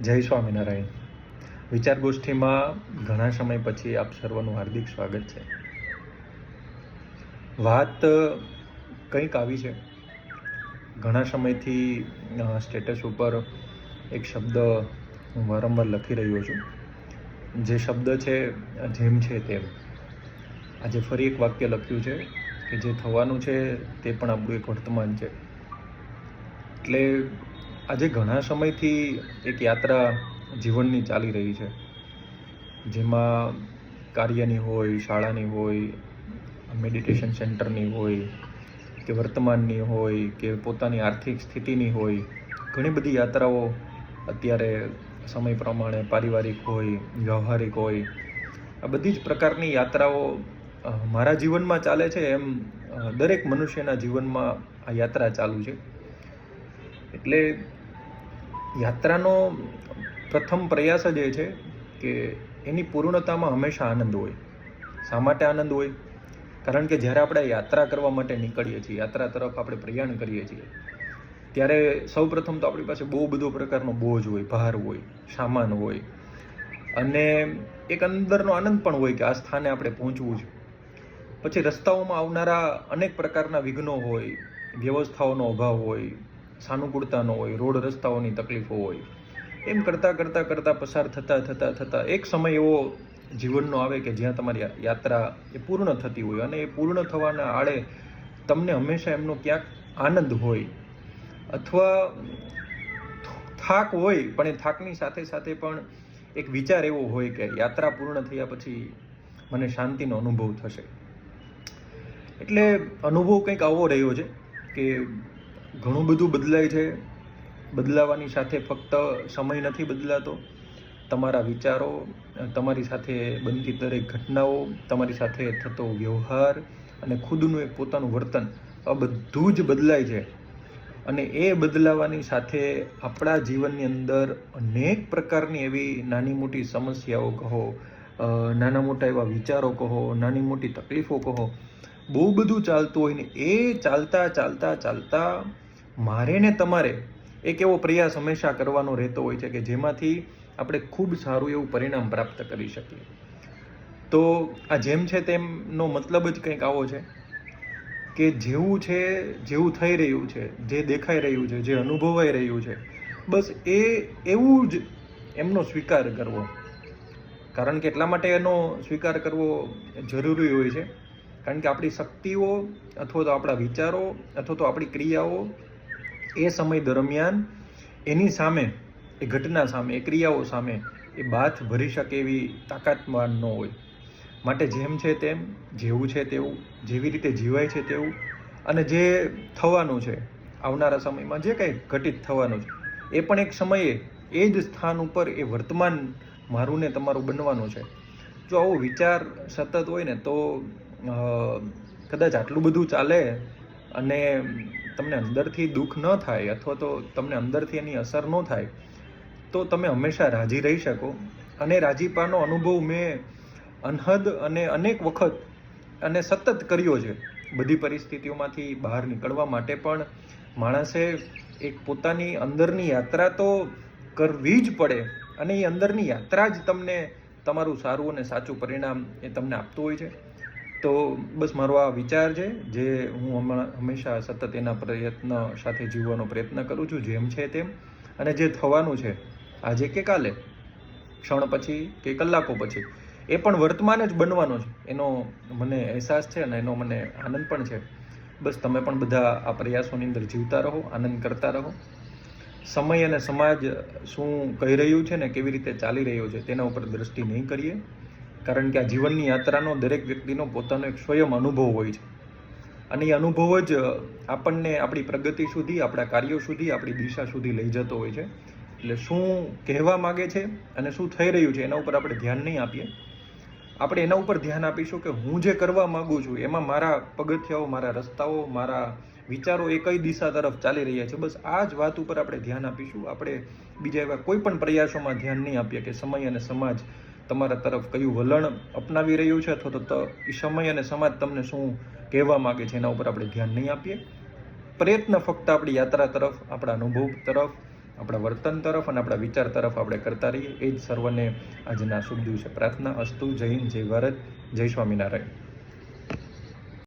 જય સ્વામિનારાયણ. વિચાર ગોષ્ઠીમાં ઘણા સમય પછી આપ સર્વનું હાર્દિક સ્વાગત છે. વાત કંઈક આવી છે. ઘણા સમયથી સ્ટેટસ ઉપર એક શબ્દ હું વારંવાર લખી રહ્યો છું. જે શબ્દ છે, જેમ છે તેમ. આજે ફરી એક વાક્ય લખ્યું છે કે જે થવાનું છે તે પણ આપણું એક વર્તમાન છે. એટલે આજે ઘણા સમયથી એક યાત્રા જીવનની ચાલી રહી છે. જેમાં કાર્યની હોય, શાળાની હોય મેડિટેશન સેન્ટરની હોય, કે વર્તમાનની હોય, કે પોતાની આર્થિક સ્થિતિની હોય, ઘણી બધી યાત્રાઓ અત્યારે સમય પ્રમાણે પારિવારિક હોય, વ્યવહારિક હોય, આ બધી જ પ્રકારની યાત્રાઓ મારા જીવનમાં ચાલે છે એમ દરેક મનુષ્યના જીવનમાં આ યાત્રા ચાલુ છે. એટલે યાત્રાનો પ્રથમ પ્રયાસ જ એ છે કે એની પૂર્ણતામાં હંમેશા આનંદ હોય. શા માટે આનંદ હોય? કારણ કે જ્યારે આપણે યાત્રા કરવા માટે નીકળીએ છીએ, યાત્રા તરફ આપણે પ્રયાણ કરીએ છીએ, ત્યારે સૌ પ્રથમ તો આપણી પાસે બહુ બધો પ્રકારનો બોજ હોય, ભાર હોય, સામાન હોય. અને એક અંદરનો આનંદ પણ હોય કે આ સ્થાને આપણે પહોંચવું છે. પછી રસ્તાઓમાં આવનારા અનેક પ્રકારના વિઘ્નો હોય, વ્યવસ્થાઓનો અભાવ હોય સાનુકૂળતાનો હોય, રોડ રસ્તાઓની તકલીફો હોય. એમ કરતાં કરતાં કરતાં પસાર થતાં થતાં થતાં એક સમય એવો જીવનનો આવે કે જ્યાં તમારી યાત્રા એ પૂર્ણ થતી હોય અને એ પૂર્ણ થવાના આડે તમને હંમેશા એમનો ક્યાંક આનંદ હોય. અથવા થાક હોય, પણ એ થાકની સાથે સાથે પણ એક વિચાર એવો હોય કે યાત્રા પૂર્ણ થયા પછી મને શાંતિનો અનુભવ થશે. એટલે અનુભવ કંઈક આવો રહ્યો છે કે ઘણું બધું બદલાય છે. બદલાવાની સાથે ફક્ત સમય નથી બદલાતો. તમારા વિચારો, તમારી સાથે બનતી દરેક ઘટનાઓ, તમારી સાથે થતો વ્યવહાર અને ખુદનું એક પોતાનું વર્તન, આ બધું જ બદલાય છે. અને એ બદલાવાની સાથે આપણા જીવનની અંદર અનેક પ્રકારની એવી નાની મોટી સમસ્યાઓ કહો નાના મોટા એવા વિચારો કહો, નાની મોટી તકલીફો કહો, બહુ બધું ચાલતું હોય ને એ ચાલતા ચાલતા ચાલતા મારે ને તમારે એક એવો પ્રયાસ હંમેશા કરવાનો રહેતો હોય છે કે જેમાંથી આપણે ખૂબ સારું એવું પરિણામ પ્રાપ્ત કરી શકીએ. તો આ જેમ છે તેમનો મતલબ જ કંઈક આવો છે કે જેવું છે, જેવું થઈ રહ્યું છે, જે દેખાઈ રહ્યું છે, જે અનુભવાઈ રહ્યું છે, બસ એ, એવું જ એમનો સ્વીકાર કરવો. કારણ કે એટલા માટે એનો સ્વીકાર કરવો જરૂરી હોય છે. કારણ કે આપણી શક્તિઓ અથવા તો આપણા વિચારો અથવા તો આપણી ક્રિયાઓ એ સમય દરમિયાન એની સામે, એ ઘટના સામે, એ ક્રિયાઓ સામે એ બાથ ભરી શકે એવી તાકાતવાન ન હોય. માટે જેમ છે તેમ, જેવું છે તેવું, જેવી રીતે જીવાય છે તેવું અને જે થવાનું છે, આવનારા સમયમાં જે કંઈ ઘટિત થવાનું છે, એ પણ એક સમયે એ જ સ્થાન ઉપર એ વર્તમાન મારું ને તમારું બનવાનું છે. જો આવો વિચાર સતત હોય ને તો કદાચ આટલું બધું ચાલે અને તમને અંદરથી દુઃખ ન થાય અથવા તો તમને અંદરથી એની અસર ન થાય, તો તમે હંમેશા રાજી રહી શકો. અને રાજીપાનો અનુભવ મેં અનહદ અને અનેક વખત અને સતત કર્યો છે. બધી પરિસ્થિતિઓમાંથી બહાર નીકળવા માટે પણ માણસે એક પોતાની અંદરની યાત્રા તો કરવી જ પડે અને એ અંદરની યાત્રા જ તમને તમારું સારું અને સાચું પરિણામ એ તમને આપતું હોય છે. તો બસ મારો આ વિચાર છે જે હું હમણાં હંમેશા સતત એના પ્રયત્ન સાથે જીવવાનો પ્રયત્ન કરું છું, જેમ છે તેમ. અને જે થવાનું છે, આજે કે કાલે, ક્ષણ પછી કે કલાકો પછી, એ પણ વર્તમાન જ બનવાનો છે. એનો મને અહેસાસ છે અને એનો મને આનંદ પણ છે. બસ તમે પણ બધા આ પ્રયાસોની અંદર જીવતા રહો, આનંદ કરતા રહો. સમય અને સમાજ શું કહી રહ્યું છે ને કેવી રીતે ચાલી રહ્યો છે તેના ઉપર દ્રષ્ટિ નહીં કરીએ. કારણ કે આ જીવનની યાત્રાનો દરેક વ્યક્તિનો પોતાનો એક સ્વયં અનુભવ હોય છે. અને એ અનુભવ જ આપણને આપણી પ્રગતિ સુધી, આપણા કાર્યો સુધી, આપણી દિશા સુધી લઈ જતો હોય છે. એટલે શું કહેવા માગે છે અને શું થઈ રહ્યું છે એના ઉપર આપણે ધ્યાન નહીં આપીએ. આપણે એના ઉપર ધ્યાન આપીશું કે હું જે કરવા માગું છું, એમાં મારા પગથિયાઓ, મારા રસ્તાઓ, મારા વિચારો એ કઈ દિશા તરફ ચાલી રહ્યા છે. બસ આ જ વાત ઉપર આપણે ધ્યાન આપીશું. આપણે બીજા એવા કોઈ પણ પ્રયાસોમાં ધ્યાન નહીં આપીએ કે સમય અને સમાજ તમારા તરફ કયું વલણ અપનાવી રહ્યું છે અથવા તો સમય અને સમાજ તમને શું કહેવા માગે છે એના ઉપર આપણે ધ્યાન નહીં આપીએ. પ્રયત્ન ફક્ત આપણી યાત્રા તરફ, આપણા અનુભવ તરફ, આપણા વર્તન તરફ અને આપણા વિચાર તરફ આપણે કરતા રહીએ. એ જ સર્વને આજના શુભ દિવસે પ્રાર્થના. અસ્તુ જય હિન્દ, જય ભારત, જય સ્વામિનારાયણ.